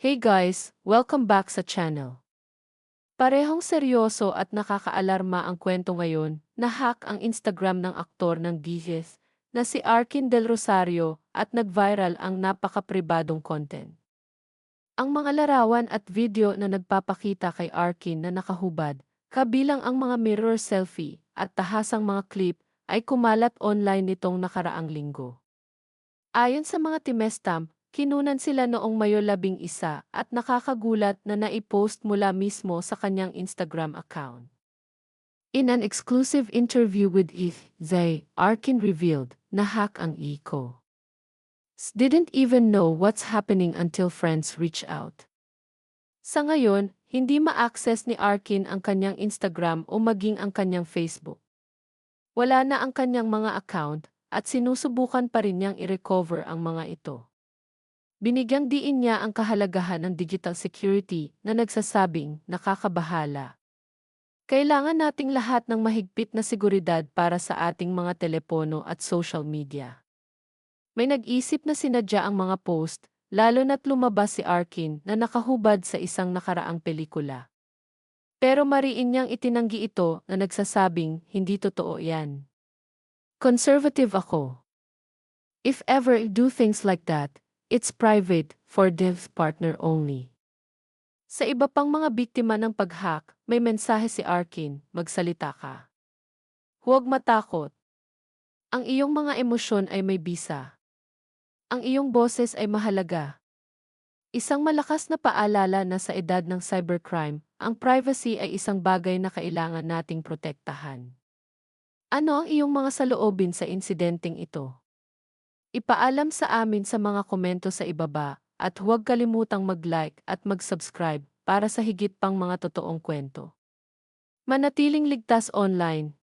Hey guys, welcome back sa channel. Parehong seryoso at nakakaalarma ang kwento ngayon na hack ang Instagram ng aktor ng Giges na si Arkin Del Rosario at nag-viral ang napaka-pribadong content. Ang mga larawan at video na nagpapakita kay Arkin na nakahubad, kabilang ang mga mirror selfie at tahasang mga clip ay kumalat online nitong nakaraang linggo. Ayon sa mga timestamp, Kinunan sila noong Mayo labing isa at nakakagulat na naipost mula mismo sa kanyang Instagram account. In an exclusive interview with Eve, Zay, Arkin revealed na hack ang Iko. Didn't even know what's happening until friends reach out. Sa ngayon, hindi ma-access ni Arkin ang kanyang Instagram o maging ang kanyang Facebook. Wala na ang kanyang mga account at sinusubukan pa rin niyang i-recover ang mga ito. Binigyang diin niya ang kahalagahan ng digital security na nagsasabing nakakabahala. Kailangan nating lahat ng mahigpit na seguridad para sa ating mga telepono at social media. May nag-isip na sinadya ang mga post, lalo na't lumabas si Arkin na nakahubad sa isang nakaraang pelikula. Pero mariin niyang itinanggi ito na nagsasabing hindi totoo yan. Conservative ako. If ever I do things like that, It's private, for dev partner only. Sa iba pang mga biktima ng pag-hack, may mensahe si Arkin, magsalita ka. Huwag matakot. Ang iyong mga emosyon ay may bisa. Ang iyong boses ay mahalaga. Isang malakas na paalala na sa edad ng cybercrime, ang privacy ay isang bagay na kailangan nating protektahan. Ano ang iyong mga saloobin sa insidenteng ito? Ipaalam sa amin sa mga komento sa ibaba at huwag kalimutang mag-like at mag-subscribe para sa higit pang mga totoong kwento. Manatiling ligtas online,